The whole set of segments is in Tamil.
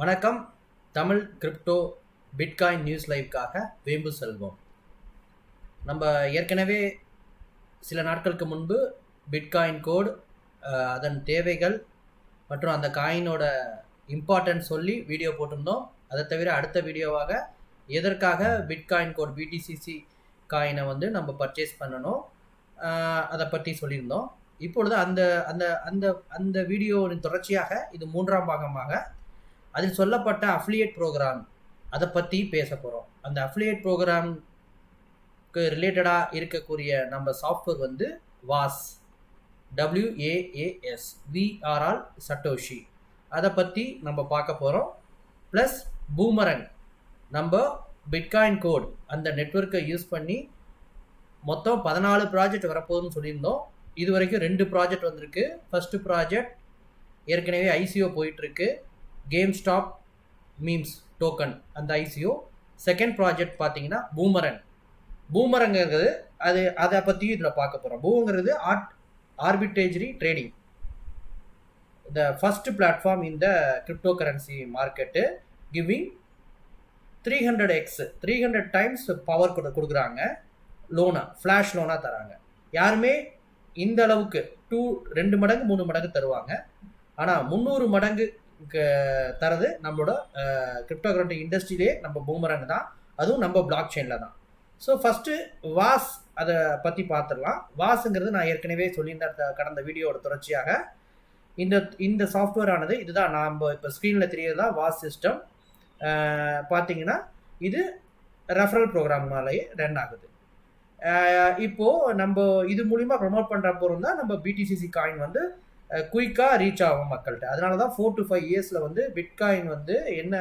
வணக்கம். தமிழ் கிரிப்டோ பிட்காயின் நியூஸ் லைவ்க்காக வேம்பு செல்வம். நம்ம ஏற்கனவே சில நாட்களுக்கு முன்பு பிட்காயின் கோட் அதன் தேவைகள் மற்றும் அந்த காயினோட இம்பார்ட்டன்ஸ் சொல்லி வீடியோ போட்டிருந்தோம். அதை தவிர அடுத்த வீடியோவாக எதற்காக பிட்காயின் கோட் பிடிசிசி காயினை வந்து நம்ம பர்ச்சேஸ் பண்ணணும் அதை பற்றி சொல்லியிருந்தோம். இப்பொழுது அந்த அந்த அந்த அந்த வீடியோவின் தொடர்ச்சியாக இது மூன்றாம் பாகமாக அதில் சொல்லப்பட்ட அஃபிலியேட் ப்ரோக்ராம் அதை பற்றி பேச போகிறோம் அந்த அஃபிலியேட் ப்ரோக்ராம்க்கு ரிலேட்டடாக இருக்கக்கூடிய நம்ம சாஃப்ட்வேர் வந்து வாஸ் டபிள்யூஏஏஎஸ் விஆர்ஆல் சட்டோஷி. அதை பற்றி நம்ம பார்க்க போகிறோம் ப்ளஸ் பூமரங் நம்ம பிட்காயின் கோட் அந்த நெட்வொர்க்கை யூஸ் பண்ணி மொத்தம் பதினாலு ப்ராஜெக்ட் வரப்போகுதுன்னு சொல்லியிருந்தோம். இது வரைக்கும் ரெண்டு ப்ராஜெக்ட் வந்திருக்கு. ஃபஸ்ட்டு ப்ராஜெக்ட் ஏற்கனவே ஐசிஓ போயிட்டுருக்கு கேம் ஸ்டாப் மீம்ஸ் டோக்கன் அந்த ஐசியோ செகண்ட் ப்ராஜெக்ட் பார்த்தீங்கன்னா பூமரன் பூமரங்கிறது அது அதை பற்றியும் இதில் பார்க்க போகிறோம் பூங்கிறது art arbitrage trading the first platform இந்த crypto currency market giving three hundred X three hundred times power கொடுக்குறாங்க. லோனாக ஃப்ளாஷ் லோனாக தராங்க. யாருமே இந்த அளவுக்கு டூ ரெண்டு மடங்கு மூணு மடங்கு தருவாங்க. ஆனால் முந்நூறு மடங்கு தரது நம்மளோட கிரிப்டோ கரண்டி இண்டஸ்ட்ரியிலே நம்ம பூமரங் தான். அதுவும் நம்ம பிளாக் செயினில் தான். ஸோ ஃபஸ்ட்டு வாஸ் அதை பற்றி பார்த்துடலாம் வாஸுங்கிறது நான் ஏற்கனவே சொல்லியிருந்த கடந்த வீடியோவோட தொடர்ச்சியாக இந்த இந்த சாஃப்ட்வேர் ஆனது இதுதான். நம்ம இப்போ ஸ்க்ரீனில் தெரியறதா வாஸ் சிஸ்டம் பார்த்தீங்கன்னா இது ரெஃபரல் ப்ரோக்ராம்னாலேயே ரன் ஆகுது. இப்போது இப்போ நம்ம இது மூலிமா ப்ரமோட் பண்ணுற பொருள் தான் நம்ம பிடிசிசி காயின் வந்து குயிக்காக ரீச் ஆகும் மக்கள்கிட்ட. அதனால தான் ஃபோர் டு ஃபைவ் இயர்ஸில் வந்து பிட்காயின் வந்து என்ன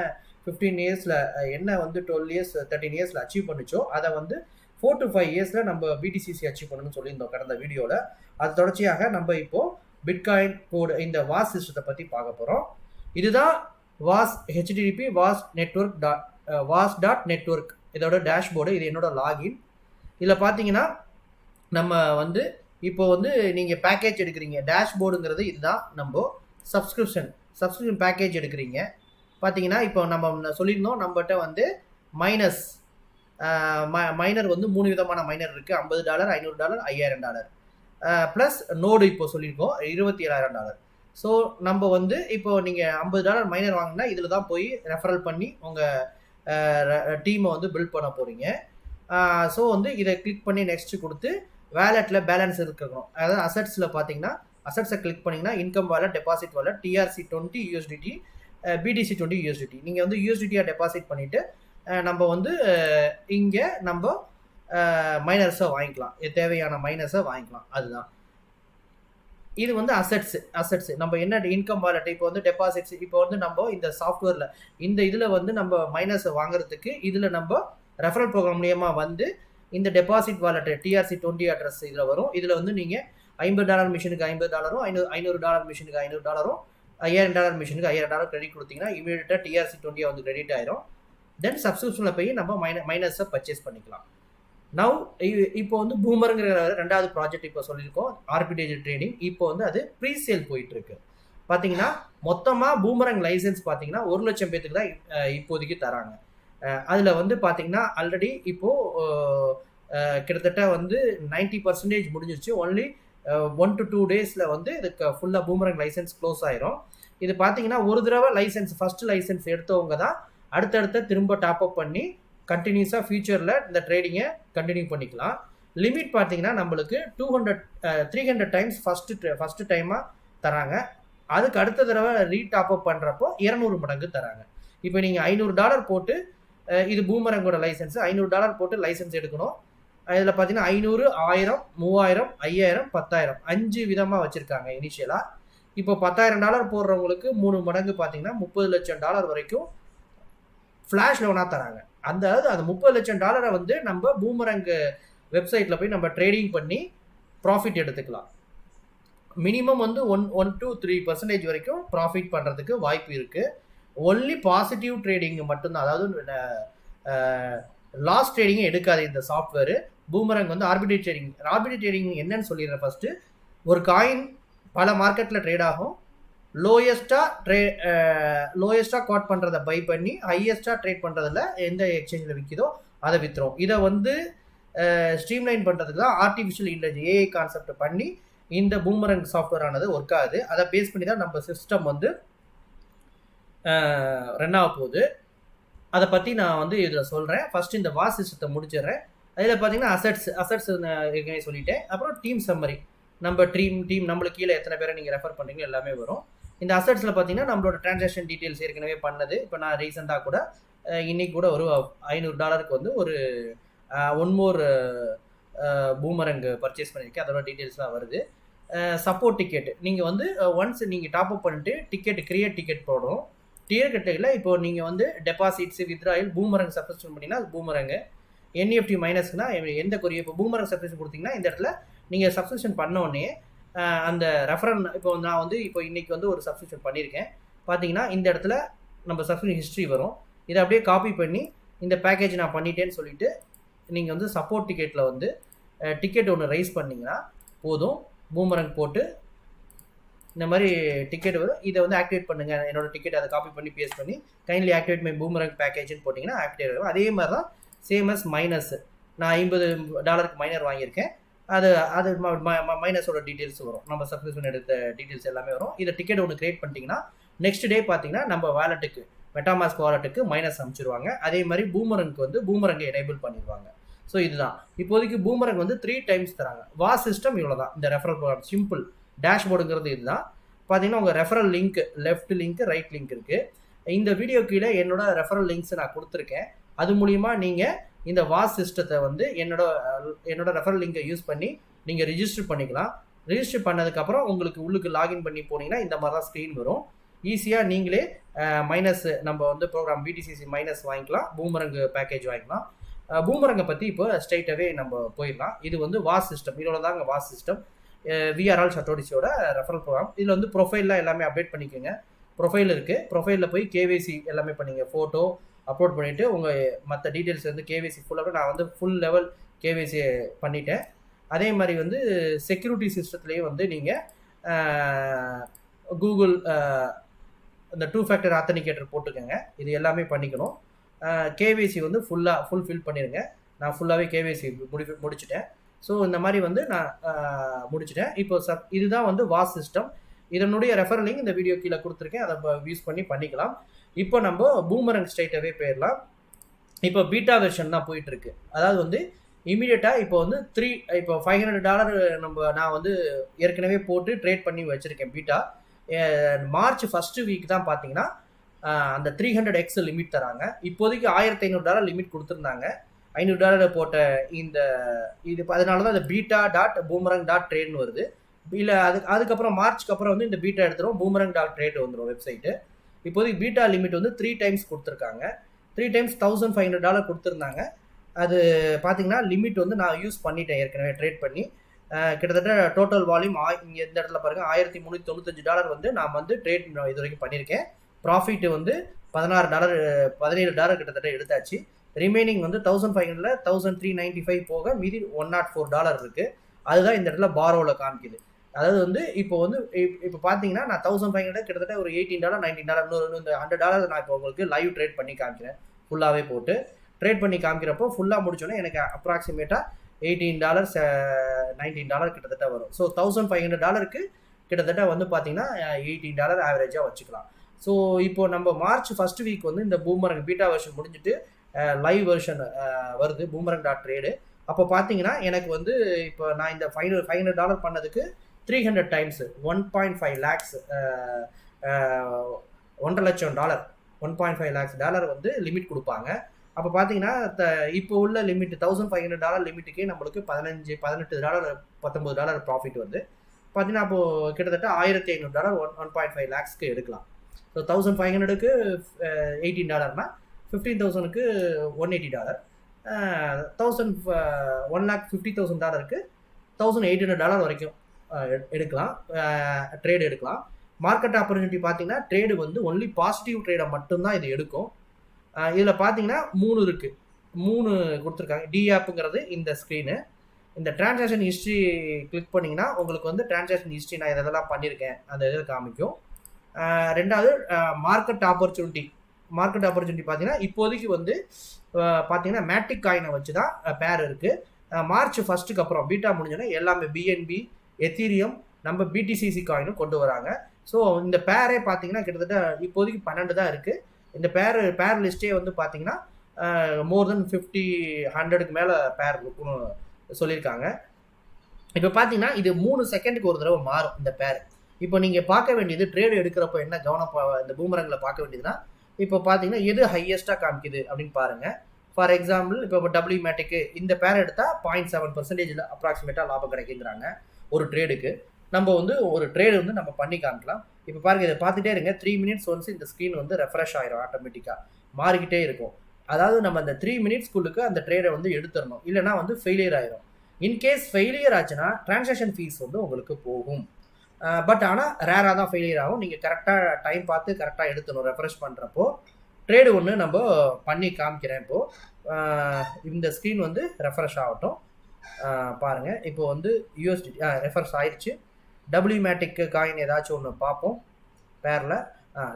ஃபிஃப்டீன் இயர்ஸில் என்ன வந்து டுவெல் இயர்ஸ் தேர்ட்டின் இயர்ஸில் அச்சீவ் பண்ணுச்சோ அதை வந்து ஃபோர் டு ஃபைவ் இயர்ஸில் நம்ம பிடிசிசி அச்சீவ் பண்ணணும்னு சொல்லியிருந்தோம் கடந்த வீடியோவில் அது தொடர்ச்சியாக நம்ம இப்போது பிட்காயின் கோடு இந்த வாஸ் சிஸ்டத்தை பற்றி பார்க்க போகிறோம் இதுதான் Waas HTTP Waas network dot Waas dot network இதோட டேஷ்போர்டு இது என்னோட லாகின் இதில் பார்த்தீங்கன்னா நம்ம வந்து இப்போ வந்து நீங்கள் பேக்கேஜ் எடுக்கிறீங்க. டேஷ்போர்டுங்கிறது இதுதான். நம்ம சப்ஸ்கிரிப்ஷன் சப்ஸ்கிரிப்ஷன் பேக்கேஜ் எடுக்கிறீங்க. பார்த்தீங்கன்னா இப்போ நம்ம சொல்லியிருந்தோம் நம்மகிட்ட வந்து மைனஸ் மைனர் வந்து மூணு விதமான மைனர் இருக்குது ஐம்பது டாலர் ஐநூறு டாலர் ஐயாயிரம் டாலர் ப்ளஸ் நோடு இப்போ சொல்லியிருக்கோம் இருபத்தி ஏழாயிரம் டாலர் ஸோ நம்ம வந்து இப்போ நீங்கள் ஐம்பது டாலர் மைனர் வாங்கினா இதில் தான் போய் ரெஃபரல் பண்ணி உங்கள் டீமை வந்து பில்ட் பண்ண போகிறீங்க ஸோ வந்து இதை கிளிக் பண்ணி நெக்ஸ்ட் கொடுத்து வேலெட்டில் பேலன்ஸ் இருக்கணும். அதாவது அசட்ஸில் பார்த்தீங்கன்னா அசட்ஸை கிளிக் பண்ணிங்கன்னா income wallet deposit wallet TRC twenty USDT BTC twenty USDT நீங்கள் வந்து யூஎஸ்டிடியாக டெபாசிட் பண்ணிவிட்டு நம்ம வந்து இங்கே நம்ம மைனர்ஸை வாங்கிக்கலாம். இது தேவையான மைனர்ஸை வாங்கிக்கலாம். அதுதான். இது வந்து அசட்ஸ் அசட்ஸ் நம்ம என்ன இன்கம் வாலெட் இப்போ வந்து டெபாசிட்ஸ் இப்போ வந்து நம்ம இந்த சாஃப்ட்வேரில் இந்த இதில் வந்து நம்ம மைனஸை வாங்குறதுக்கு இதில் நம்ம ரெஃபரல் ப்ரோக்ராம் மூலியமாக வந்து இந்த deposit wallet TRC twenty address இதில் வரும். இதில் வந்து நீங்கள் ஐம்பது டாலர் மிஷினுக்கு ஐம்பது டாலரும் ஐநூறு ஐநூறு டாலர் மிஷினுக்கு ஐநூறு டாலரும் ஐயாயிரம் டாலர் மிஷினுக்கு ஐயாயிரம் டாலர் கிரெடிட் கொடுத்தீங்கன்னா இமீடியட்டாக டிஆர்சி டுவெண்ட்டியாக வந்து கிரெடிட் ஆயிரும். தென் சப்ஸ்கிரிப்ஷனில் போய் நம்ம மைன மைனஸை பர்ச்சேஸ் பண்ணிக்கலாம். நவ் இப்போ வந்து பூமருங்கிற ரெண்டாவது ப்ராஜெக்ட் இப்போ சொல்லியிருக்கோம் ஆர்பிடேஜ் ட்ரேடிங் இப்போ வந்து அது ப்ரீ சேல் போயிட்டுருக்கு. பார்த்தீங்கன்னா மொத்தமாக பூமரங் லைசன்ஸ் பார்த்தீங்கன்னா ஒரு லட்சம் பேத்துக்கு தான் இப்போதைக்கு தராங்க. அதில் வந்து பார்த்தீங்கன்னா ஆல்ரெடி இப்போது கிட்டத்தட்ட வந்து 90% பர்சன்டேஜ் முடிஞ்சிருச்சு. ஒன்லி ஒன் டு டூ டேஸில் வந்து இதுக்கு ஃபுல்லாக பூமரங் லைசன்ஸ் க்ளோஸ் ஆயிரும். இது பார்த்தீங்கன்னா ஒரு தடவை லைசன்ஸ் ஃபர்ஸ்ட் லைசன்ஸ் எடுத்தவங்க தான் அடுத்தடுத்த திரும்ப டாப் அப் பண்ணி கண்டினியூஸாக ஃபியூச்சரில் இந்த ட்ரேடிங்கை கண்டினியூ பண்ணிக்கலாம். லிமிட் பார்த்தீங்கன்னா நம்மளுக்கு two hundred three hundred times first first டைமாக தராங்க. அதுக்கு அடுத்த தடவை ரீ டாப் அப் பண்ணுறப்போ இரநூறு மடங்கு தராங்க. இப்போ நீங்கள் ஐநூறு டாலர் போட்டு இது பூமரங்கோட லைசன்ஸ் ஐநூறு டாலர் போட்டு லைசன்ஸ் எடுக்கணும். இதில் பார்த்தீங்கன்னா ஐநூறு ஆயிரம் மூவாயிரம் ஐயாயிரம் பத்தாயிரம். அஞ்சு விதமாக வச்சுருக்காங்க இனிஷியலாக இப்போ பத்தாயிரம் டாலர் போடுறவங்களுக்கு மூணு மடங்கு பார்த்தீங்கன்னா முப்பது லட்சம் டாலர் வரைக்கும் ஃப்ளாஷ் லோனாக தராங்க. அந்த அதாவது அந்த முப்பது லட்சம் டாலரை வந்து நம்ம பூமரங்கு வெப்சைட்டில் போய் நம்ம ட்ரேடிங் பண்ணி ப்ராஃபிட் எடுத்துக்கலாம். மினிமம் வந்து one one two three percentage வரைக்கும் ப்ராஃபிட் பண்ணுறதுக்கு வாய்ப்பு இருக்குது ஒன்லி பாசிட்டிவ் ட்ரேடிங் மட்டும்தான். அதாவது லாஸ் ட்ரேடிங்கே எடுக்காது இந்த சாஃப்ட்வேரு பூமரங் வந்து ஆர்பிட்ரேட் ட்ரேடிங் ஆர்பிட்ரேட் ட்ரேடிங் என்னன்னு சொல்லிடுறேன் ஃபஸ்ட்டு ஒரு காயின் பல மார்க்கெட்டில் ட்ரேட் ஆகும். லோயஸ்ட்டாக ட்ரே லோயஸ்ட்டாக காட் பண்ணுறத பை பண்ணி ஹையஸ்ட்டாக ட்ரேட் பண்ணுறதுல எந்த எக்ஸ்சேஞ்சில் விற்கிதோ அதை விற்றுரும் இதை வந்து ஸ்ட்ரீம்லைன் பண்ணுறதுக்கு தான் ஆர்டிஃபிஷியல் இன்டெலிஜென்ஸ் ஏஐ கான்செப்ட் பண்ணி இந்த பூமரங் சாஃப்ட்வேர் ஆனது ஒர்க் ஆகுது. அதை பேஸ் பண்ணி தான் நம்ம சிஸ்டம் வந்து ரன் ஆக போகுது. அதை பற்றி நான் வந்து இதில் சொல்கிறேன் ஃபஸ்ட்டு இந்த வாஸ் சிஸ்டத்தை முடிச்சிடுறேன். அதில் பார்த்தீங்கன்னா அசட்ஸ் அசட்ஸ் ஏற்கனவே சொல்லிட்டேன். அப்புறம் டீம் சம்மரி நம்ம டீம் டீம் நம்மளுக்கு கீழே எத்தனை பேரை நீங்கள் ரெஃபர் பண்ணுறீங்க எல்லாமே வரும். இந்த அசட்ஸில் பார்த்தீங்கன்னா நம்மளோட ட்ரான்சாக்ஷன் டீட்டெயில்ஸ் ஏற்கனவே பண்ணது. இப்போ நான் ரீசெண்டாக கூட இன்னைக்கு கூட ஒரு ஐநூறு டாலருக்கு வந்து ஒரு ஒன் மோர் பூமரங் பர்ச்சேஸ் பண்ணியிருக்கேன் அதோட டீட்டெயில்ஸ்லாம் வருது. சப்போர்ட் டிக்கெட் நீங்கள் வந்து ஒன்ஸ் நீங்கள் டாப் அப் பண்ணிட்டு டிக்கெட் கிரியேட் டிக்கெட் டியர் டிக்கெட்டில் இப்போ நீங்கள் வந்து டெபாசிட்ஸ் வித்ராயில் பூமரங் சப்ஸ்கிரிப்ஷன் பண்ணிங்கன்னா அது பூமரங்கு என்இஎஃப்டி மைனஸ்னா எந்த கொரிய இப்போ பூமரங் சப்ஸ்கிரிப்ஷன் கொடுத்தீங்கன்னா இந்த இடத்துல நீங்கள் சப்ஸ்கிரிப்ஷன் பண்ண உடனே அந்த ரெஃபரன் இப்போ நான் வந்து இப்போ இன்றைக்கி வந்து ஒரு சப்ஸ்கிரிப்ஷன் பண்ணியிருக்கேன் பார்த்தீங்கன்னா இந்த இடத்துல நம்ம சப்ஸ்கிரிப்ஷன் ஹிஸ்ட்ரி வரும். இதை அப்படியே காப்பி பண்ணி இந்த பேக்கேஜ் நான் பண்ணிட்டேன்னு சொல்லிட்டு நீங்கள் வந்து சப்போர்ட் டிக்கெட்டில் வந்து டிக்கெட் ஒன்று ரைஸ் பண்ணிங்கன்னா போதும். பூமரங் போட்டு இந்த மாதிரி டிக்கெட் வரும். இதை வந்து ஆக்டிவேட் பண்ணுங்கள் என்னோட டிக்கெட் அதை காப்பி பண்ணி பேஸ்ட் பண்ணி கைண்ட்லி ஆக்டிவேட் மை பூமரங் பேக்கேஜ்னு போட்டிங்கன்னா ஆக்டிவேட் ஆகும் அதே மாதிரி தான் சேம் அஸ் மைனஸ் நான் ஐம்பது டாலருக்கு மைனர் வாங்கியிருக்கேன். அது அது மைனஸோட டீட்டெயில்ஸ் வரும். நம்ம சப்ஸ்கிரிப்ஷன் எடுத்த டீட்டெயில்ஸ் எல்லாமே வரும். இதை டிக்கெட் ஒன்று கிரியேட் பண்ணிட்டீங்கன்னா நெக்ஸ்ட் டே பார்த்தீங்கன்னா நம்ம வேலெட்டுக்கு மெட்டாமாஸ்க் வாலெட்டுக்கு மைனஸ் அமைச்சிருவாங்க அதே மாதிரி பூமரங்க்கு வந்து பூமரங்கை எனேபிள் பண்ணிடுவாங்க. ஸோ இதுதான். இப்போதைக்கு பூமரங் வந்து த்ரீ டைம்ஸ் தராங்க. வா சிஸ்டம் இவ்வளோ தான் இந்த ரெஃபரல் ப்ரோக்ராம் சிம்பிள் டேஷ்போர்டுங்கிறது இதுதான். பார்த்தீங்கன்னா உங்கள் referral link left link right link இருக்குது இந்த வீடியோ கீழே என்னோட ரெஃபரல் லிங்க்ஸை நான் கொடுத்துருக்கேன். அது மூலிமா நீங்கள் இந்த வாஸ் சிஸ்டத்தை வந்து என்னோட என்னோட ரெஃபரல் லிங்கை யூஸ் பண்ணி நீங்கள் ரிஜிஸ்டர் பண்ணிக்கலாம். ரிஜிஸ்டர் பண்ணதுக்கப்புறம் உங்களுக்கு உள்ளுக்கு லாகின் பண்ணி போனீங்கன்னா இந்த மாதிரி தான் ஸ்க்ரீன் வரும். ஈஸியாக நீங்களே மைனஸ் நம்ம வந்து ப்ரோக்ராம் பிடிசிசி மைனஸ் வாங்கிக்கலாம். பூமரங்கு பேக்கேஜ் வாங்கிக்கலாம். பூமரங்கை பற்றி இப்போ ஸ்ட்ரைட்டாகவே நம்ம போயிடலாம். இது வந்து வாஸ் சிஸ்டம் இதோட தாங்க வாஸ் சிஸ்டம் விஆர்ஆல் சட்டோடிசியோட ரெஃபரல் ப்ரோக்ராம் இதில் வந்து ப்ரொஃபைல்லாம் எல்லாமே அப்டேட் பண்ணிக்கோங்க. ப்ரொஃபைல் இருக்குது ப்ரொஃபைலில் போய் கேவிசி எல்லாமே பண்ணிங்க ஃபோட்டோ அப்லோட் பண்ணிவிட்டு உங்கள் மற்ற டீட்டெயில்ஸ் வந்து கேவிசி ஃபுல்லாக நான் வந்து ஃபுல் லெவல் கேவிசி பண்ணிட்டேன். அதே மாதிரி வந்து செக்யூரிட்டி சிஸ்டத்துலேயே வந்து நீங்கள் கூகுள் இந்த டூ ஃபேக்டர் ஆத்தனிகேட்டர் போட்டுக்கோங்க. இது எல்லாமே பண்ணிக்கணும். கேவிசி வந்து ஃபுல்லாக ஃபுல் ஃபில் பண்ணிடுங்க நான் ஃபுல்லாகவே கேவிசி முடி முடிச்சுட்டேன். ஸோ இந்த மாதிரி வந்து நான் முடிச்சிட்டேன். இப்போ சப் இதுதான் வந்து வாஸ் சிஸ்டம். இதனுடைய ரெஃபர் லிங்க் இந்த வீடியோ கீழே கொடுத்துருக்கேன். அதை யூஸ் பண்ணி பண்ணிக்கலாம். இப்போ நம்ம பூமரங் ஸ்ட்ரைட்டாகவே போயிடலாம். இப்போ பீட்டா வெர்ஷன் தான் போயிட்டுருக்கு. அதாவது வந்து இமீடியட்டாக இப்போ வந்து த்ரீ இப்போ ஃபைவ் ஹண்ட்ரட் டாலர் நம்ம நான் வந்து ஏற்கனவே போட்டு ட்ரேட் பண்ணி வச்சுருக்கேன் பீட்டா. மார்ச் ஃபஸ்ட்டு வீக் தான் பார்த்தீங்கன்னா அந்த த்ரீ ஹண்ட்ரட் எக்ஸ் லிமிட் தராங்க. இப்போதைக்கு ஆயிரத்தி ஐநூறு டாலர் லிமிட் கொடுத்துருந்தாங்க. ஐநூறு டாலர் போட்ட இந்த இது அதனால தான் இந்த பீட்டா டாட் பூமரங் டாட் ட்ரேட்னு வருது. இல்லை அதுக்கு அதுக்கப்புறம் மார்ச்க்கு அப்புறம் வந்து இந்த பீட்டா எடுத்துரும். பூமரங் டாட் ட்ரேட் வந்துடும் வெப்சைட்டு இப்போதைக்கு பீட்டா லிமிட் வந்து த்ரீ டைம்ஸ் கொடுத்துருக்காங்க. Three times thousand five hundred dollar கொடுத்துருந்தாங்க. அது பார்த்தீங்கன்னா லிமிட் வந்து நான் யூஸ் பண்ணிட்டேன் ஏற்கனவே ட்ரேட் பண்ணி. கிட்டத்தட்ட டோட்டல் வால்யூம் ஆ இங்கே இந்த இடத்துல பாருங்கள் ஆயிரத்தி முந்நூற்றி தொண்ணூத்தஞ்சு டாலர் வந்து நான் வந்து ட்ரேட் இது வரைக்கும் பண்ணியிருக்கேன். ப்ராஃபிட் வந்து பதினாறு டாலர் பதினேழு டாலர் கிட்டத்தட்ட எடுத்தாச்சு. ரிமைனிங் வந்து thousand five hundred thousand three ninety five போக மீதி ஒன் நாட் ஃபோர் டாலர் இருக்குது அதுதான் இந்த இடத்துல பாரோவில் காமிக்குது. அதாவது வந்து இப்போ வந்து இப்போ பார்த்தீங்கன்னா நான் தௌசண்ட் ஃபைவ் ஹண்ட்ரட் கிட்டத்தட்ட ஒரு எயிட்டீன் டாலர் நைன்டீன் டாலர் இன்னொரு இந்த ஹண்ட்ரட் டாலர் நான் இப்போ உங்களுக்கு லைவ் ட்ரேட் பண்ணி காமிக்கிறேன். ஃபுல்லாகவே போட்டு. ட்ரேட் பண்ணி காமிக்கிறப்போ ஃபுல்லாக முடிச்சோன்னே எனக்கு அப்ராக்சிமேட்டாக எயிட்டீன் டாலர் நைன்டீன் டாலர் கிட்டத்தட்ட வரும். ஸோ தௌசண்ட் ஃபைவ் ஹண்ட்ரட் டாலருக்கு கிட்டத்தட்ட வந்து பார்த்தீங்கன்னா எயிட்டீன் டாலர் ஆவரேஜாக வச்சுக்கலாம். ஸோ இப்போ நம்ம மார்ச் ஃபஸ்ட் வீக் வந்து இந்த பூமரங்க பீட்டா வருஷம் முடிஞ்சுட்டு லைவ் வெர்ஷன் வருது பூமரங் டாட் ட்ரேடு அப்போ பார்த்தீங்கன்னா எனக்கு வந்து இப்போ நான் இந்த ஃபைவ் ஃபைவ் ஹண்ட்ரட் டாலர் பண்ணதுக்கு three hundred times one point five lakhs ஒன்றரை லட்சம் dollar one point five lakhs dollar வந்து லிமிட் கொடுப்பாங்க. அப்போ பார்த்தீங்கன்னா இப்போ உள்ள limit thousand five hundred dollar லிமிட்டுக்கே நம்மளுக்கு பதினஞ்சு பதினெட்டு டாலர் பத்தொம்பது டாலர் ப்ராஃபிட் வந்து பார்த்தீங்கன்னா அப்போது கிட்டத்தட்ட ஆயிரத்தி ஐநூறு dollar one one point five லேக்ஸ்க்கு எடுக்கலாம். ஸோ தௌசண்ட் ஃபைவ் ஹண்ட்ரடுக்கு எயிட்டீன் டாலர்னால் ஃபிஃப்டீன் தௌசண்ட்க்கு one eighty dollar thousand one lakh fifty thousand டாலருக்கு தௌசண்ட் எயிட் ஹண்ட்ரட் டாலர் வரைக்கும் எடுக்கலாம். ட்ரேடு எடுக்கலாம். மார்க்கெட் ஆப்பர்ச்சுனிட்டி பார்த்தீங்கன்னா ட்ரேடு வந்து ஒன்லி பாசிட்டிவ் ட்ரேடை மட்டும்தான் இது எடுக்கும். இதில் பார்த்தீங்கன்னா மூணு இருக்குது மூணு கொடுத்துருக்காங்க. டி ஆப்புங்கிறது இந்த ஸ்க்ரீனு இந்த டிரான்சாக்ஷன் ஹிஸ்ட்ரி கிளிக் பண்ணிங்கன்னா உங்களுக்கு வந்து டிரான்சாக்ஷன் ஹிஸ்ட்ரி நான் இதெல்லாம் பண்ணியிருக்கேன் அந்த இதில் காமிக்கும். ரெண்டாவது மார்க்கெட் ஆப்பர்ச்சுனிட்டி மார்க்கெட் ஆப்பர்ச்சுனிட்டி பார்த்தீங்கன்னா இப்போதைக்கு வந்து பார்த்தீங்கன்னா மேட்டிக் காயினை வச்சு தான் பேர் இருக்குது மார்ச் ஃபஸ்ட்டுக்கு அப்புறம் பீட்டா முடிஞ்சோன்னா எல்லாமே பிஎன்பி எத்தீரியம் நம்ம பிடிசிசி காயினும் கொண்டு வராங்க. ஸோ இந்த பேரே பார்த்தீங்கன்னா கிட்டத்தட்ட இப்போதைக்கு பன்னெண்டு தான் இருக்குது இந்த பேர் பேர் லிஸ்ட்டே வந்து பார்த்தீங்கன்னா மோர் தென் ஃபிஃப்டி ஹண்ட்ரடுக்கு மேலே பேர் இருக்குன்னு சொல்லியிருக்காங்க. இப்போ பார்த்தீங்கன்னா இது மூணு செகண்டுக்கு ஒரு தடவை மாறும் இந்த பேர் இப்போ நீங்கள் பார்க்க வேண்டியது ட்ரேடு எடுக்கிறப்போ என்ன கவனம் பா- இந்த பூமரங்களை பார்க்க வேண்டியதுன்னா இப்போ பார்த்தீங்கன்னா எது ஹையஸ்ட்டாக காமிக்குது அப்படின்னு பாருங்கள் ஃபார் எக்ஸாம்பிள் இப்போ டபிள்யூ மேட்டிக்கு இந்த பேர் எடுத்தால் பாயிண்ட் செவன் பர்சன்டேஜில் அப்ராக்சிமேட்டாக லாபம் கிடைக்குங்கிறாங்க ஒரு ட்ரேடுக்கு நம்ம வந்து ஒரு ட்ரேடு வந்து நம்ம பண்ணி காமிக்கலாம். இப்போ பாருங்க இதை பார்த்துட்டே இருங்க. த்ரீ மினிட்ஸ் ஒன்ஸ் இந்த ஸ்க்ரீன் வந்து ரெஃப்ரெஷ் ஆயிரும் ஆட்டோமேட்டிக்காக மாறிக்கிட்டே இருக்கும். அதாவது நம்ம அந்த த்ரீ மினிட்ஸ்குள்ளுக்கு அந்த ட்ரேடை வந்து எடுத்துடணும். இல்லைனா வந்து ஃபெயிலியர் ஆயிரும். இன்கேஸ் ஃபெயிலியர் ஆச்சுன்னா டிரான்சாக்ஷன் ஃபீஸ் வந்து உங்களுக்கு போகும். பட் ஆனால் ரேராக தான் ஃபெயிலியர் ஆகும். நீங்கள் கரெக்டாக டைம் பார்த்து கரெக்டாக எடுத்துணும் ரெஃப்ரெஷ் பண்ணுறப்போ ட்ரேடு ஒன்று நம்ம பண்ணி காமிக்கிறேன் இப்போது இந்த ஸ்க்ரீன் வந்து ரெஃப்ரெஷ் ஆகட்டும். பாருங்கள் இப்போ வந்து யூஎஸ்டி ரெஃப்ரெஷ் ஆயிடுச்சு டபிள்யூமேட்டிக்கு காயின் ஏதாச்சும் ஒன்று பார்ப்போம். பேரில்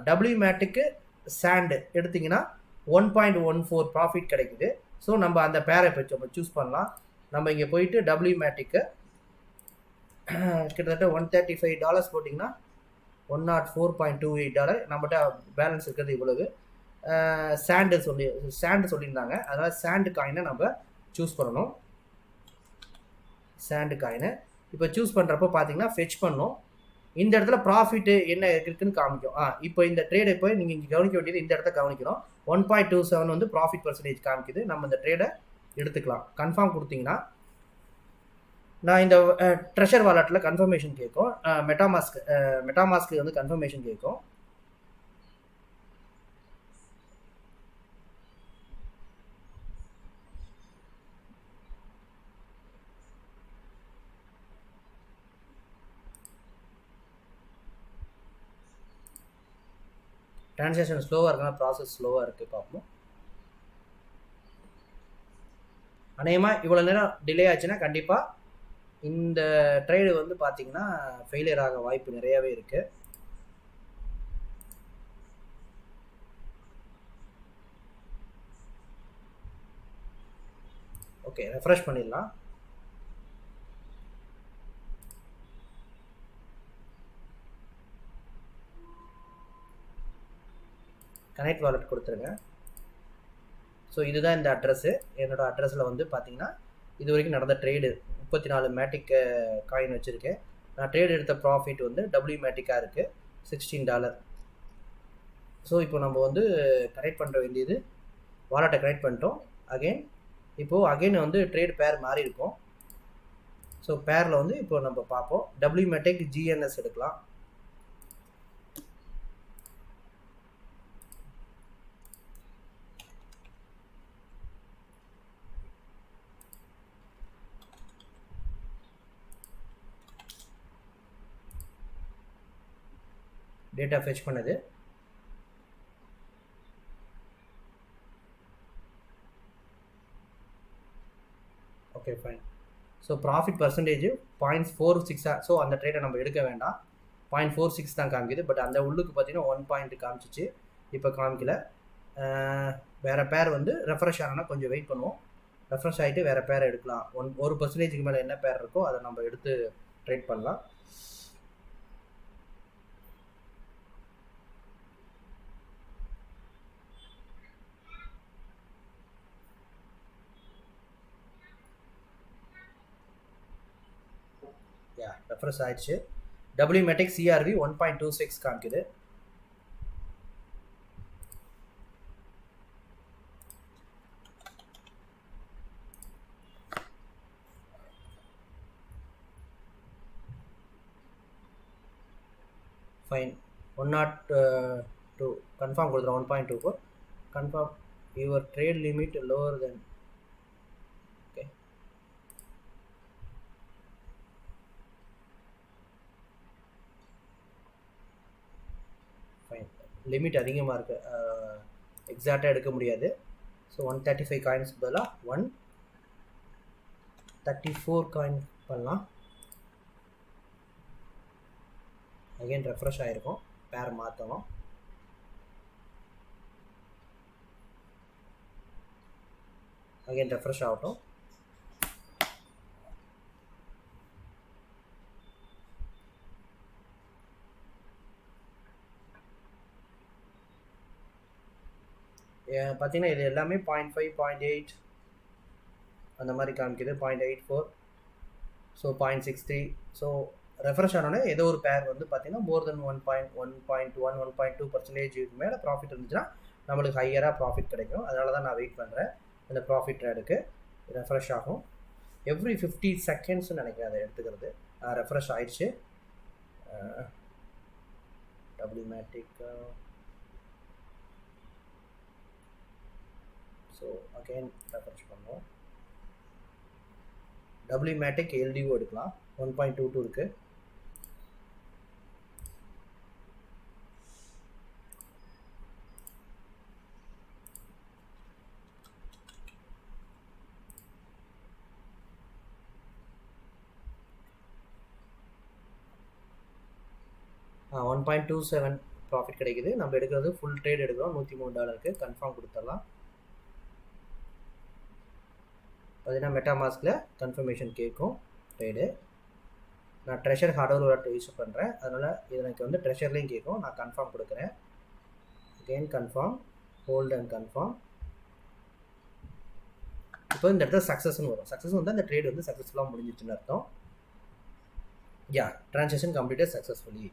டபிள்யூமேட்டிக்கு சாண்டு எடுத்திங்கன்னா one point one four profit கிடைக்குது. ஸோ நம்ம அந்த பேரை இப்போ நம்ம சூஸ் பண்ணலாம். நம்ம இங்கே போயிட்டு டபிள்யூமேட்டிக்கு கிட்டத்தட்ட ஒன் தேர்ட்டி ஃபைவ் டாலர்ஸ் போட்டிங்கன்னா one nought four point two eight dollar நம்மகிட்ட பேலன்ஸ் இருக்கிறது இவ்வளவு. சாண்டு சொல்லி சாண்டு சொல்லியிருந்தாங்க. அதனால் சாண்டு காயினை நம்ம சூஸ் பண்ணணும். சாண்டு காயினை இப்போ சூஸ் பண்ணுறப்போ பார்த்தீங்கன்னா ஃபெச் பண்ணும் இந்த இடத்துல ப்ராஃபிட்டு என்ன இருக்குன்னு காமிக்கும். ஆ இப்போ இந்த ட்ரேடை போய் நீங்கள் இங்கே கவனிக்க வேண்டியது இந்த இடத்த கவனிக்கணும் ஒன் பாயிண்ட் டூ செவன் வந்து ப்ராஃபிட் பர்சன்டேஜ் காமிக்குது. நம்ம இந்த ட்ரேடை எடுத்துக்கலாம். கன்ஃபார்ம் கொடுத்தீங்கன்னா நான் இந்த ட்ரெஷர் வாலெட்டில் கன்ஃபர்மேஷன் கேட்கும் மெட்டாமாஸ்க் மெட்டாமாஸ்க்கு வந்து கன்ஃபர்மேஷன் கேட்கும் ட்ரான்சாக்ஷன் ஸ்லோவாக இருக்குன்னா ப்ராசஸ் ஸ்லோவாக இருக்குது பார்ப்போம் அநேகமாக இவ்வளோ நேரம் டிலே ஆச்சுன்னா கண்டிப்பாக இந்த ட்ரேடு வந்து பார்த்தீங்கன்னா ஃபெயிலியர் ஆக வாய்ப்பு நிறையாவே இருக்குது ஓகே ரெஃப்ரெஷ் பண்ணிடலாம். கனெக்ட் வாலெட் கொடுத்துருங்க. ஸோ இதுதான் இந்த அட்ரஸ்ஸு என்னோடய அட்ரஸில் வந்து பார்த்தீங்கன்னா இது வரைக்கும் நடந்த ட்ரேடு முப்பத்தி நாலு மேட்டிக் காயின் வச்சுருக்கேன். நான் ட்ரேட் எடுத்த ப்ராஃபிட் வந்து டபிள்யூ மேட்டிக்காக இருக்குது சிக்ஸ்டீன் டாலர் ஸோ இப்போ நம்ம வந்து கனெக்ட் பண்ணுற வேண்டியது வாலெட்டை கனெக்ட் பண்ணிட்டோம். அகைன் இப்போது அகெயின் வந்து ட்ரேட் பேர் மாறி இருக்கும். ஸோ பேரில் வந்து இப்போ நம்ம பார்ப்போம். டபிள்யூ மேட்டிக் ஜிஎன்எஸ் எடுக்கலாம். டேட்டா ஃபெச் பண்ணுது. Okay fine so profit percentage point four சிக்ஸாக so அந்த ட்ரேடை நம்ம எடுக்க வேண்டாம். பாயிண்ட் ஃபோர் சிக்ஸ் தான் காமிக்குது. பட் அந்த உள்ளுக்கு பார்த்தீங்கன்னா ஒன் பாயிண்ட் காமிச்சிச்சு. இப்போ காமிக்கல. வேறு பேர் வந்து ரெஃப்ரெஷ் ஆனால் கொஞ்சம் வெயிட் பண்ணுவோம். ரெஃப்ரெஷ் ஆகிட்டு வேறு பேரை எடுக்கலாம். ஒன் ஒரு பர்சன்டேஜுக்கு மேலே என்ன பேர் இருக்கோ அதை நம்ம எடுத்து ட்ரேட் பண்ணலாம் யா ரெஃப்ரெஷ் ஆயிடுச்சு. W Matic CRV one point two six காமிக்குது. Fine one nought two confirm கொடுத்துறோம் one point two four confirm your trade limit lower than okay fine limit அதிகமாக இருக்குது எக்ஸாக்டாக எடுக்க முடியாது. So one thirty five coins பதிலாக ஒன் தேர்ட்டி ஃபோர் காயின் பண்ணலாம். அகைன் ரெஃப்ரெஷ் ஆகிருக்கும் பேர் மாற்றணும் அகைன் ரெஃப்ரெஷ் ஆகட்டும். பார்த்தீங்கன்னா இது எல்லாமே பாயிண்ட் ஃபைவ் பாயிண்ட் எயிட் அந்த மாதிரி காமிக்குது point eight four so point six three so refresh ஆனோடனே ஏதோ ஒரு பேர் வந்து பார்த்தீங்கன்னா more than one point one point one one point two percentage மேலே ப்ராஃபிட் இருந்துச்சுன்னா நம்மளுக்கு ஹையராக ப்ராஃபிட் கிடைக்கும். அதனால தான் நான் வெயிட் பண்ணுறேன் இந்த ப்ராஃபிட் ட்ரேடுக்கு ரெஃப்ரெஷ் ஆகும். எவ்ரி ஃபிஃப்டி செகண்ட்ஸ்னு நினைக்கிறேன் அதை எடுத்துக்கிறது. ரெஃப்ரெஷ் ஆயிடுச்சு. டபுள்யூமேட்டிக்காக ஸோ அகெயின் ரெஃப்ரெஷ் பண்ணுவோம். டபிள்யூமேட்டிக் எல்டிஓ எடுக்கலாம். ஒன் பாயிண்ட் டூ டூ இருக்குது one point two seven profit கிடைக்குது. நம்ம எடுக்கிறது ஃபுல் ட்ரேட் எடுக்கிறோம். நூற்றி மூணு டாலருக்கு கன்ஃபார்ம் கொடுத்துடலாம். பார்த்தீங்கன்னா மெட்டாமாஸ்கில் கன்ஃபர்மேஷன் கேட்கும் ட்ரேடு நான் ட்ரெஷர் ஹார்ட்வேர் வாலெட் யூஸ் பண்ணுறேன் அதனால் இது எனக்கு வந்து ட்ரெஷர்லேயும் கேட்கும் நான் கன்ஃபார்ம் கொடுக்குறேன். Again confirm hold and confirm இப்போ இந்த இடத்துல சக்ஸஸ்னு வரும். சக்ஸஸ் வந்து அந்த ட்ரேட் வந்து சக்ஸஸ்ஃபுல்லாக முடிஞ்சிச்சுன்னு அர்த்தம். யா ட்ரான்சாக்ஷன் கம்ப்ளீட்டட் சக்ஸஸ்ஃபுல்லி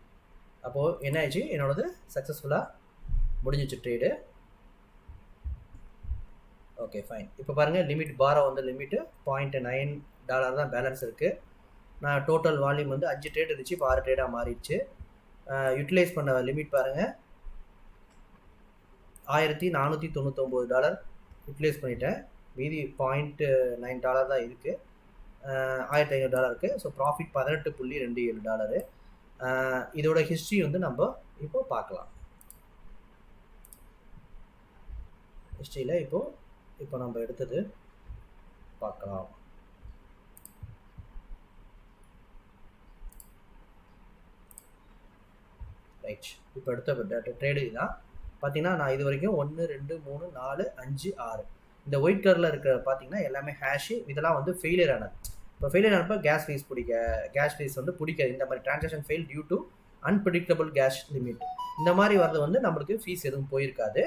அப்போது என்ன ஆயிடுச்சு? என்னோடது சக்ஸஸ்ஃபுல்லாக முடிஞ்சிச்சு ட்ரேடு ஓகே ஃபைன் இப்போ பாருங்கள் லிமிட் பாரோ வந்து லிமிட்டு பாயிண்ட் நைன் டாலர் தான் பேலன்ஸ் இருக்குது நான் டோட்டல் வால்யூம் வந்து அஞ்சு ட்ரேட் இருந்துச்சு இப்போ ஆறு ட்ரேடாக மாறிடுச்சு. யூட்டிலைஸ் பண்ண லிமிட் பாருங்கள் ஆயிரத்தி நானூற்றி தொண்ணூத்தொம்பது டாலர் யூட்டிலைஸ் பண்ணிட்டேன். மீதி பாயிண்ட்டு நைன் டாலர் தான் இருக்குது ஆயிரத்தி ஐநூறு டாலர் இருக்குது ஸோ ப்ராஃபிட் பதினெட்டு புள்ளி ரெண்டு ஏழு டாலரு இதோட ஹிஸ்ட்ரி வந்து நம்ம இப்போ பார்க்கலாம். ஹிஸ்ட்ரியில் இப்போது இப்போ நம்ம எடுத்தது பார்க்கலாம். ரைட் இப்போ எடுத்த ட்ரேடு தான் பார்த்தீங்கன்னா நான் இது வரைக்கும் ஒன்று ரெண்டு மூணு நாலு அஞ்சு ஆறு. இந்த ஒயிட் கலரில் இருக்கிற பார்த்தீங்கன்னா எல்லாமே ஹேஷு இதெல்லாம் வந்து ஃபெயிலியர் ஆனது. இப்போ ஃபெயிலியர் ஆனப்போ கேஸ் ஃபீஸ் பிடிக்க கேஸ் ஃபீஸ் வந்து பிடிக்காது. இந்த மாதிரி transaction fail due to unpredictable gas limit இந்த மாதிரி வரது வந்து நம்மளுக்கு ஃபீஸ் எதுவும் போயிருக்காது.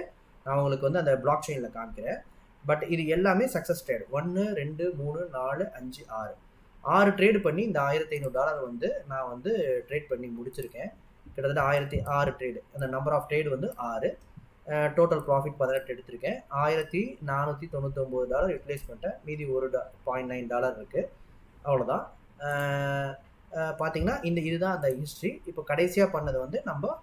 நான் உங்களுக்கு வந்து அந்த பிளாக் செயினில் காமிக்கிறேன். பட் இது எல்லாமே சக்ஸஸ் ட்ரேடு ஒன்று ரெண்டு மூணு நாலு அஞ்சு ஆறு. ஆறு ட்ரேடு பண்ணி இந்த ஆயிரத்தி ஐநூறு டாலர் வந்து நான் வந்து ட்ரேட் பண்ணி முடிச்சிருக்கேன். கிட்டத்தட்ட ஆயிரத்தி ஆறு ட்ரேடு அந்த நம்பர் ஆஃப் ட்ரேடு வந்து ஆறு. டோட்டல் ப்ராஃபிட் பதினெட்டு எடுத்திருக்கேன். ஆயிரத்தி நானூற்றி தொண்ணூத்தொம்பது டாலர் யூட்டிலைஸ் பண்ணிட்டேன் மீதி ஒரு டா பாயிண்ட் நைன் டாலர் இருக்குது அவ்வளோதான் பார்த்தீங்கன்னா இந்த இதுதான் அந்த ஹிஸ்ட்ரி இப்போ கடைசியாக பண்ணது வந்து நம்ம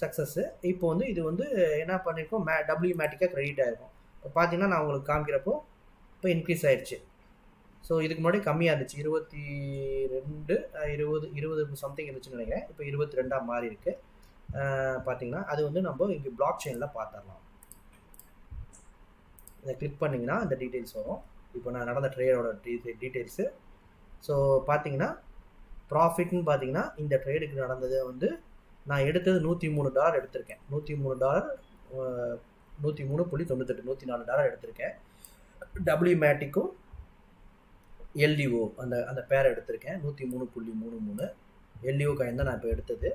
சக்ஸஸ்ஸு இப்போ வந்து இது வந்து என்ன பண்ணியிருக்கோம் மே டபிள்யூ மேட்டிக்காக க்ரெடிட் ஆகிருக்கும் இப்போ பார்த்தீங்கன்னா நான் உங்களுக்கு காமிக்கிறப்போ இப்போ இன்க்ரீஸ் ஆயிடுச்சு ஸோ இதுக்கு முன்னாடி கம்மியாக இருந்துச்சு. இருபத்தி ரெண்டு இருபது இருபது சம்திங் இருந்துச்சுன்னு நினைக்கிறேன். இப்போ இருபத்தி ரெண்டாக மாறி இருக்கு. பார்த்தீங்கன்னா அது வந்து நம்ம இங்கே பிளாக் செயினில் பார்த்துடலாம் இதை கிளிக் பண்ணிங்கன்னா இந்த டீட்டெயில்ஸ் வரும். இப்போ நான் நடந்த ட்ரேடோட டீட்டெயில்ஸு ஸோ பார்த்தீங்கன்னா ப்ராஃபிட்னு பார்த்தீங்கன்னா இந்த ட்ரேடுக்கு நடந்தது வந்து நான் எடுத்தது நூற்றி மூணு டாலர் எடுத்திருக்கேன். நூற்றி மூணு டாலர் நூற்றி மூணு புள்ளி தொண்ணூத்தெட்டு நூற்றி நாலு டாலர் எடுத்திருக்கேன். டபிள்யூ மேட்டிக்கும் எல்டிஓ அந்த அந்த பேரை எடுத்திருக்கேன். நூற்றி மூணு புள்ளி மூணு மூணு. எல்டிஓ காயின் தான் நான் இப்போ எடுத்தது.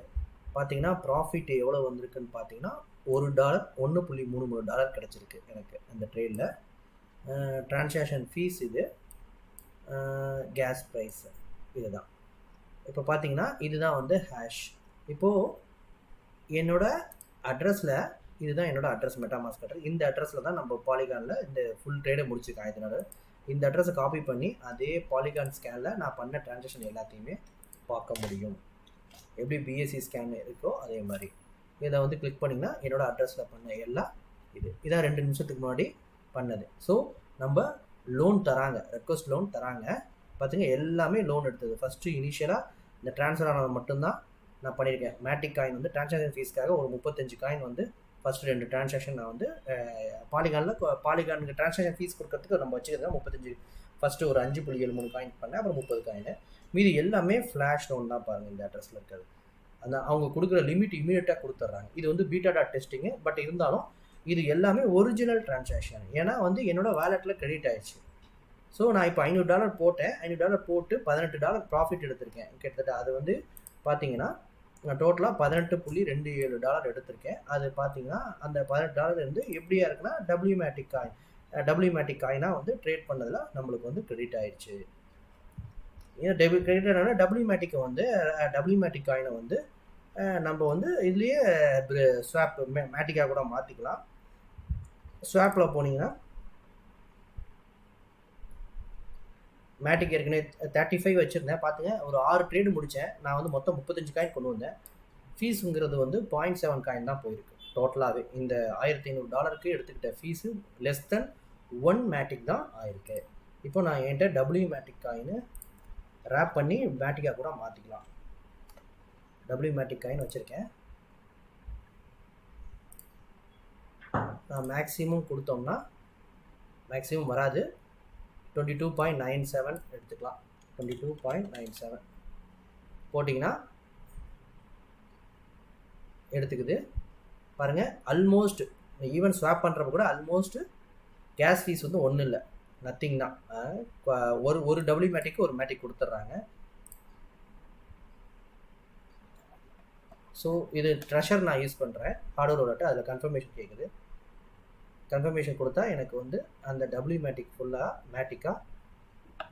பார்த்தீங்கன்னா ப்ராஃபிட் எவ்வளோ வந்திருக்குன்னு பார்த்தீங்கன்னா ஒரு டாலர் ஒன்று புள்ளி மூணு மூணு டாலர் கிடச்சிருக்கு எனக்கு அந்த ட்ரெயினில் ட்ரான்சாக்ஷன் ஃபீஸ் இது. கேஸ் ப்ரைஸ் இதுதான். இப்போ பார்த்தீங்கன்னா இதுதான் வந்து ஹேஷ் இப்போது என்னோடய அட்ரஸில் இதுதான் என்னோட அட்ரஸ் மெட்டாமாஸ்க் அட்ரஸ் இந்த அட்ரஸில் தான் நம்ம பாலிகானில் இந்த ஃபுல் ட்ரேடை முடிச்சிருக்கேன் இதனோட இந்த அட்ரஸை காப்பி பண்ணி அதே பாலிகான் ஸ்கேனில் நான் பண்ண ட்ரான்சாக்ஷன் எல்லாத்தையுமே பார்க்க முடியும். எப்படி பிஎஸ்சி ஸ்கேன் இருக்கோ அதே மாதிரி. இதை வந்து கிளிக் பண்ணிங்கன்னா என்னோட அட்ரஸில் பண்ண எல்லாம் இது. இதான் ரெண்டு நிமிஷத்துக்கு முன்னாடி பண்ணது. ஸோ நம்ம லோன் தராங்க. ரெக்வஸ்ட் லோன் தராங்க. பார்த்துங்க எல்லாமே லோன் எடுத்தது. ஃபஸ்ட்டு இனிஷியலாக இந்த ட்ரான்ஸ்ஃபர் ஆனது மட்டும்தான் நான் பண்ணியிருக்கேன். மேட்டிக் காயின் வந்து ட்ரான்சாக்ஷன் ஃபீஸ்க்காக ஒரு முப்பத்தஞ்சு காயின் வந்து ஃபஸ்ட்டு ரெண்டு ட்ரான்சாக்ஷன் நான் வந்து பாலிகானில் பாலிகானுக்கு ட்ரான்சாக்ஷன் ஃபீஸ் கொடுக்கறதுக்கு நம்ம வச்சுக்கிறது முப்பத்தஞ்சு ஃபஸ்ட்டு ஒரு அஞ்சு புள்ளி ஏழு மூணு காயின் பண்ணேன் அப்புறம் முப்பது காயின் மீதி எல்லாமே ஃப்ளாஷ் லோன் தான் பாருங்கள் இந்த அட்ரஸில் இருக்கிறது. அந்த அவங்க கொடுக்குற லிமிட் இமீடியட்டாக கொடுத்துட்றாங்க. இது வந்து பீட்டா டாட் டெஸ்டிங்கு பட் இருந்தாலும் இது எல்லாமே ஒரிஜினல் டிரான்சாக்ஷன் ஏன்னா வந்து என்னோட வேலெட்டில் கிரெடிட் ஆயிடுச்சு. ஸோ நான் இப்போ ஐநூறு டாலர் போட்டேன். ஐநூறு டாலர் போட்டு பதினெட்டு டாலர் ப்ராஃபிட் எடுத்திருக்கேன். கிட்டத்தட்ட அது வந்து பார்த்தீங்கன்னா நான் டோட்டலாக பதினெட்டு புள்ளி ரெண்டு ஏழு டாலர் எடுத்திருக்கேன். அது பார்த்தீங்கன்னா அந்த பதினெட்டு டாலர் வந்து எப்படியா இருக்குன்னா டபிள்யூமேட்டிக் காயின் டபிள்யூமேட்டிக் காயினாக வந்து ட்ரேட் பண்ணதில் நம்மளுக்கு வந்து கிரெடிட் ஆயிடுச்சு ஏன்னா டெபி கிரெடிட் ஆனால் டபிள்யூமேட்டிக்கை வந்து டபிள்யூமேட்டிக் காயினை வந்து நம்ம வந்து இதுலேயே ஸ்வாப் மேட்டிக்காக கூட மாற்றிக்கலாம் ஸ்வாப்பில் போனீங்கன்னா மேட்டிக் ஏற்கனவே தேர்ட்டி ஃபைவ் வச்சுருந்தேன். பார்த்துங்க ஒரு ஆறு ட்ரேடு முடித்தேன் நான் வந்து மொத்தம் முப்பத்தஞ்சு காயின் கொண்டு வந்தேன். ஃபீஸுங்கிறது வந்து பாயிண்ட் செவன் காயின் தான் போயிருக்கு. டோட்டலாகவே இந்த ஆயிரத்தி ஐநூறு டாலருக்கு எடுத்துக்கிட்ட fees less than one Matic தான் ஆயிருக்கு. இப்போ நான் என்கிட்ட டபிள்யூ மேட்டிக் காயின் ரேப் பண்ணி மேட்டிக்காக கூட மாற்றிக்கலாம் டபிள்யூ மேட்டிக் காயின் வச்சுருக்கேன். நான் மேக்ஸிமம் கொடுத்தோம்னா மேக்ஸிமம் வராது. Twenty two point nine seven எடுத்துக்கலாம். Twenty two point nine seven போட்டிங்கன்னா எடுத்துக்குது. பாருங்கள் அல்மோஸ்ட் ஈவன் ஸ்வாப் பண்ணுறப்ப கூட அல்மோஸ்ட் கேஸ் ஃபீஸ் வந்து ஒன்றும் இல்லை. நத்திங் தான். ஒரு ஒரு டபிள்யூ மேட்டிக்கு ஒரு மேட்டிக் கொடுத்துட்றாங்க. ஸோ இது ட்ரெஷர் நான் யூஸ் பண்ணுறேன் ஹார்ட்வேர் வாலெட்டு அதில் கன்ஃபர்மேஷன் கேட்குது கன்ஃபர்மேஷன் கொடுத்தா எனக்கு வந்து அந்த டபிள்யூ மேட்டிக் ஃபுல்லாக மேட்டிக்காக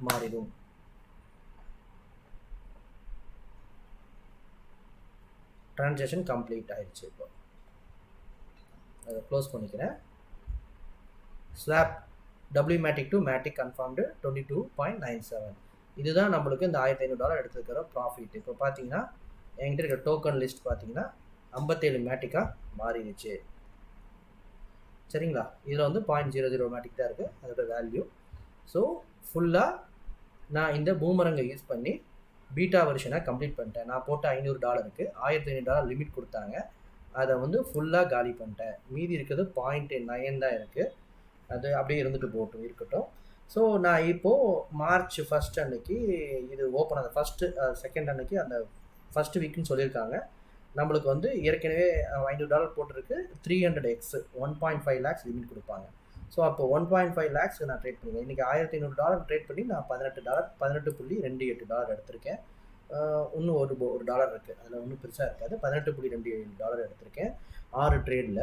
மாறிடும். ட்ரான்சேக்ஷன் கம்ப்ளீட் ஆயிடுச்சு இப்போ. அதை க்ளோஸ் பண்ணிக்கிறேன். Slab W Matic to Matic confirmed twenty two point nine seven இதுதான் நம்மளுக்கு இந்த ஆயிரத்தி ஐநூறு டாலர் எடுத்துருக்கிற ப்ராஃபிட் இப்போ பார்த்தீங்கன்னா என்கிட்ட இருக்க டோக்கன் லிஸ்ட் பார்த்தீங்கன்னா ஐம்பத்தேழு மேட்டிக்காக மாறிடுச்சு. சரிங்களா? இதில் வந்து பாயிண்ட் ஜீரோ ஜீரோ மேட்டிக் தான் இருக்குது அதோட வேல்யூ ஸோ ஃபுல்லாக நான் இந்த பூமரங்கை யூஸ் பண்ணி பீட்டா வெர்ஷனை கம்ப்ளீட் பண்ணிட்டேன். நான் போட்ட ஐநூறு டாலருக்கு ஆயிரத்தி ஐநூறு டாலர் லிமிட் கொடுத்தாங்க. அதை வந்து ஃபுல்லாக காலி பண்ணிட்டேன். மீதி இருக்கிறது பாயிண்ட் நயன் தான் இருக்குது அது அப்படியே இருந்துட்டு போட்டும் இருக்கட்டும். ஸோ நான் இப்போது மார்ச் ஃபஸ்ட் அன்னைக்கு இது ஓப்பன் அந்த ஃபஸ்ட்டு செகண்ட் அன்னைக்கு அந்த ஃபஸ்ட்டு வீக்குன்னு சொல்லியிருக்காங்க. நம்மளுக்கு வந்து ஏற்கனவே ஐநூறு டாலர் போட்டிருக்கு. Three hundred X one point five lakhs limit கொடுப்பாங்க. ஸோ அப்போ ஒன் பாயிண்ட் ஃபைவ் லேக்ஸ் நான் ட்ரேட் பண்ணுவேன் இன்றைக்கி ஆயிரத்தி ஐநூறு டாலர் ட்ரேட் பண்ணி நான் பதினெட்டு டாலர் பதினெட்டு புள்ளி ரெண்டு எட்டு டாலர் எடுத்திருக்கேன். இன்னும் ஒரு ஒரு டாலர் இருக்குது அதில் ஒன்றும் பெருசாக இருக்காது. பதினெட்டு புள்ளி ரெண்டு ஏழு டாலர் எடுத்திருக்கேன். ஆறு ட்ரேடில்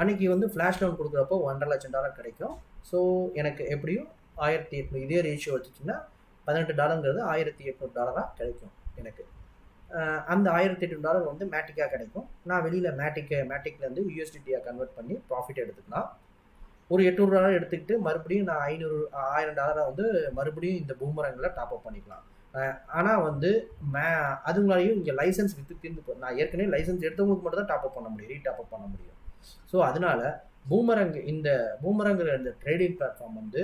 அன்னைக்கு வந்து ஃப்ளாஷ் லோன் கொடுக்குறப்போ ஒன்றரை லட்சம் டாலர் கிடைக்கும். ஸோ எனக்கு எப்படியும் ஆயிரத்தி எட்நூறு இதே ரேஷியோ வச்சுச்சுன்னா பதினெட்டு டாலருங்கிறது ஆயிரத்தி எட்நூறு டாலராக கிடைக்கும் எனக்கு. அந்த ஆயிரத்தி எட்டு டாலர் வந்து மேட்டிக்காக கிடைக்கும். நான் வெளியில் மேட்டிக்கை மேட்டிக்லேருந்து யூஎஸ்டிடியாக கன்வெர்ட் பண்ணி ப்ராஃபிட் எடுத்துக்கலாம். ஒரு எட்நூறு டாலர் எடுத்துக்கிட்டு மறுபடியும் நான் ஐநூறு ஆயிரம் டாலரை வந்து மறுபடியும் இந்த பூமரங்களை டாப் அப் பண்ணிக்கலாம். ஆனால் வந்து மே அதுங்களாலையும் இங்கே லைசன்ஸ் வித்து தீர்ந்து நான் ஏற்கனவே லைசன்ஸ் எடுத்தவங்களுக்கு மட்டும் தான் டாப் அப் பண்ண முடியும் ரீடாப் அப் பண்ண முடியும். ஸோ அதனால பூமரங்கு இந்த பூமரங்கிற இந்த ட்ரேடிங் பிளாட்ஃபார்ம் வந்து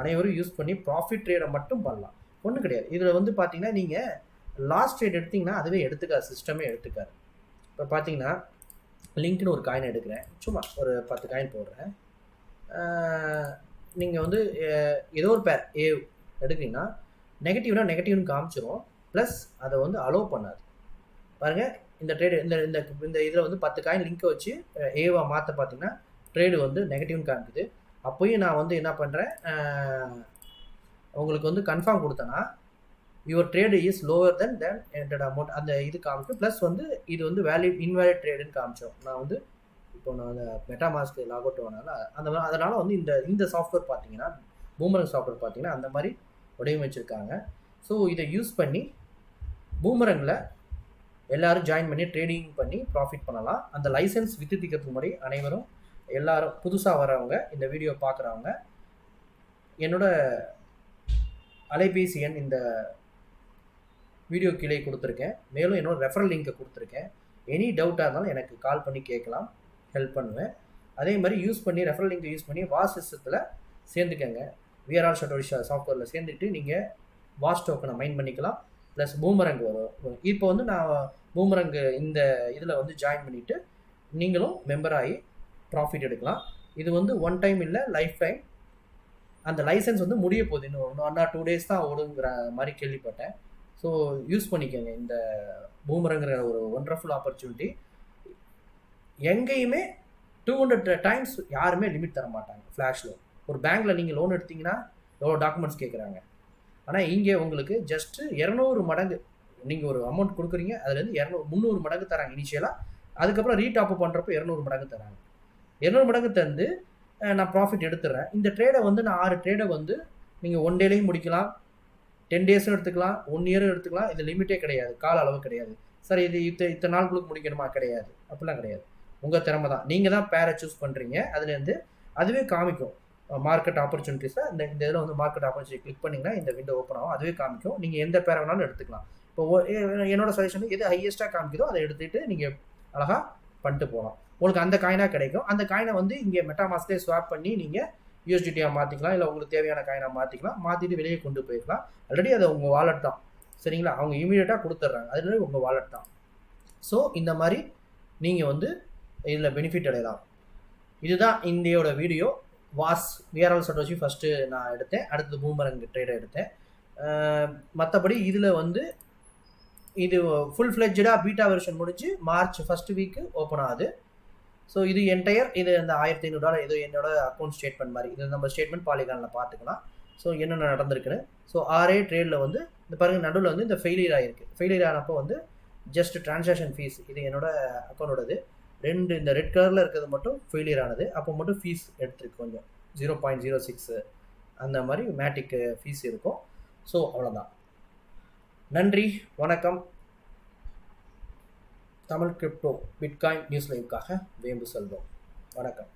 அனைவரும் யூஸ் பண்ணி ப்ராஃபிட் ட்ரேடை மட்டும் பண்ணலாம். ஒன்றும் கிடையாது. இதில் வந்து பார்த்தீங்கன்னா நீங்கள் லாஸ்ட் ட்ரேட் எடுத்தீங்கன்னா அதுவே எடுத்துக்காது சிஸ்டமே எடுத்துக்காது. இப்போ பார்த்தீங்கன்னா லிங்க்னு ஒரு காயின் எடுக்கிறேன். சும்மா ஒரு பத்து காயின் போடுறேன். நீங்கள் வந்து ஏதோ ஒரு பேர் ஏ எடுக்கிறீங்கன்னா நெகட்டிவ்னா நெகட்டிவ்னு காமிச்சிரும். ப்ளஸ் அதை வந்து அலோவ் பண்ணாது. பாருங்கள் இந்த ட்ரேடு இந்த இந்த இந்த இதில் வந்து பத்து காயின் லிங்க்கை வச்சு ஏவா மாற்ற பார்த்தீங்கன்னா ட்ரேடு வந்து நெகட்டிவ்னு காமிக்குது. அப்போயும் நான் வந்து என்ன பண்ணுறேன் உங்களுக்கு வந்து கன்ஃபார்ம் கொடுத்தேன்னா your trade is lower than then entered amount அந்த இது காமிக்கும். ப்ளஸ் வந்து இது வந்து வேலிட் இன்வேலிட் ட்ரேடுன்னு காமிச்சோம். நான் வந்து இப்போ நான் அந்த மெட்டா மாஸ்க் லாக் அவுட் ஆனால அந்த அதனால் வந்து இந்த இந்த சாஃப்ட்வேர் பார்த்தீங்கன்னா பூமரங் சாஃப்ட்வேர் பார்த்தீங்கன்னா அந்த மாதிரி வடிவமைச்சிருக்காங்க ஸோ இதை யூஸ் பண்ணி பூமரங்கில் எல்லாரும் ஜாயின் பண்ணி ட்ரேடிங் பண்ணி ப்ராஃபிட் பண்ணலாம். அந்த லைசன்ஸ் வித்துத்திக்கிறதுக்கு முன்னாடி அனைவரும் எல்லாரும் புதுசாக வரவங்க இந்த வீடியோ பார்க்குறவங்க என்னோட அலைபேசி எண் இந்த வீடியோ கீழே கொடுத்துருக்கேன். மேலும் என்னோட ரெஃபரல் லிங்கை கொடுத்துருக்கேன். எனி டவுட்டாக இருந்தாலும் எனக்கு கால் பண்ணி கேட்கலாம். ஹெல்ப் பண்ணுவேன். அதே மாதிரி யூஸ் பண்ணி ரெஃபரல் லிங்கை யூஸ் பண்ணி வாஸ் சிஸ்டத்தில் சேர்ந்துக்கங்க. விஆர்ஆர் ஷட்டோரிஷா சாஃப்ட்வேரில் சேர்ந்துட்டு நீங்கள் வாஸ் டோக்கனை மைன் பண்ணிக்கலாம். ப்ளஸ் பூமரங்கு வரும். இப்போ வந்து நான் பூமரங்கு இந்த இதில் வந்து ஜாயின் பண்ணிவிட்டு நீங்களும் மெம்பர் ஆகி ப்ராஃபிட் எடுக்கலாம். இது வந்து ஒன் டைம் இல்லை லைஃப் டைம் அந்த லைசன்ஸ் வந்து முடிய போகுது. இன்னும் ஒன் ஆர் டூ டேஸ் தான் ஓடுங்கிற மாதிரி கேள்விப்பட்டேன். ஸோ யூஸ் பண்ணிக்கோங்க இந்த பூமரங்கிற ஒரு ஒண்டர்ஃபுல் ஆப்பர்ச்சுனிட்டி எங்கேயுமே டூ ஹண்ட்ரட் டைம்ஸ் யாருமே லிமிட் தர மாட்டாங்க ஃப்ளாஷில் ஒரு பேங்க்கில் நீங்கள் லோன் எடுத்தீங்கன்னா எவ்வளோ டாக்குமெண்ட்ஸ் கேட்குறாங்க ஆனால் இங்கே உங்களுக்கு ஜஸ்ட்டு இரநூறு மடங்கு நீங்கள் ஒரு அமௌண்ட் கொடுக்குறீங்க அதுலேருந்து இரநூறு முந்நூறு மடங்கு தராங்க இனிஷியலாக அதுக்கப்புறம் ரீடாப் பண்ணுறப்போ இரநூறு மடங்கு தராங்க. இரநூறு மடங்கு தந்து நான் ப்ராஃபிட் எடுத்துடுறேன் இந்த ட்ரேடை வந்து நான் ஆறு ட்ரேடை வந்து நீங்கள் ஒன் டேலையும் முடிக்கலாம். டென் டேஸும் எடுத்துக்கலாம் ஒன் இயரும் எடுத்துக்கலாம் இது லிமிட்டே கிடையாது கால அளவு கிடையாது. சார் இது இத்த இத்தனை நாள்களுக்கு முடிக்கணுமா? கிடையாது. அப்படிலாம் கிடையாது. உங்கள் திறமை தான். நீங்கள் தான் பேரை சூஸ் பண்ணுறீங்க அதுலேருந்து அதுவே காமிக்கும். மார்க்கெட் ஆப்பர்ச்சுனிட்டிஸை இந்த இந்த இதில் வந்து மார்க்கெட் ஆப்பர்ச்சுனிட்டி கிளிக் பண்ணிங்கன்னா இந்த விண்டோ ஓப்பன் ஆகும். அதுவே காமிக்கும். நீங்கள் எந்த பேரை வேணாலும் எடுத்துக்கலாம். இப்போ என்னோட சஜஷன் எது ஹையஸ்ட்டாக காமிக்குதோ அதை எடுத்துகிட்டு நீங்கள் அழகாக பண்ணிட்டு போகலாம். உங்களுக்கு அந்த காயினாக கிடைக்கும். அந்த காயினை வந்து இங்கே மெட்டாமாஸ்லேயே ஸ்வாப் பண்ணி நீங்கள் யூஎஸ்டிடியாக மாற்றிக்கலாம் இல்லை உங்களுக்கு தேவையான காயினாக மாற்றிக்கலாம் மாற்றிட்டு வெளியே கொண்டு போய்க்கலாம். ஆல்ரெடி அது உங்கள் வாலெட் தான். சரிங்களா? அவங்க இமீடியட்டாக கொடுத்துட்றாங்க. அது உங்கள் வாலெட் தான். ஸோ இந்த மாதிரி நீங்கள் வந்து இதில் பெனிஃபிட் அடையலாம். இதுதான் இந்தியோட video Waas VRL Satoshi first நான் எடுத்தேன். அடுத்தது பூமரங் ட்ரேடை எடுத்தேன். மற்றபடி இதில் வந்து இது ஃபுல் ஃப்ளெஜ்டாக பீட்டா வெர்ஷன் முடிஞ்சு மார்ச் ஃபஸ்ட் வீக்கு ஓப்பன் ஆகுது. ஸோ இது என்டையர் இது இந்த ஆயிரத்தி ஐநூறு டாலர் இது என்னோட அக்கௌண்ட் ஸ்டேட்மெண்ட் மாதிரி. இது நம்ம ஸ்டேட்மெண்ட் பாலிகானில் பார்த்துக்கலாம். ஸோ என்னென்ன நடந்திருக்குன்னு. ஸோ ஆரே ட்ரேடில் வந்து இந்த பாருங்க நடுவில் வந்து இந்த ஃபெயிலியர் ஆகிருக்கு ஃபெயிலியர் ஆனப்போ வந்து ஜஸ்ட் டிரான்சாக்ஷன் ஃபீஸ் இது என்னோட அக்கௌண்டோடது ரெண்டு இந்த ரெட் கலரில் இருக்கிறது மட்டும் ஃபெயிலியர் ஆனது. அப்போ மட்டும் ஃபீஸ் எடுத்துருக்கு கொஞ்சம். ஜீரோ பாயிண்ட் ஜீரோ சிக்ஸு அந்த மாதிரி மேட்டிக்கு ஃபீஸ் இருக்கும். ஸோ அவ்வளோதான் நன்றி வணக்கம். தமிழ் கிரிப்டோ பிட்காயின் நியூஸ் லைவுக்காக வேம்பு செல்வம். வணக்கம்.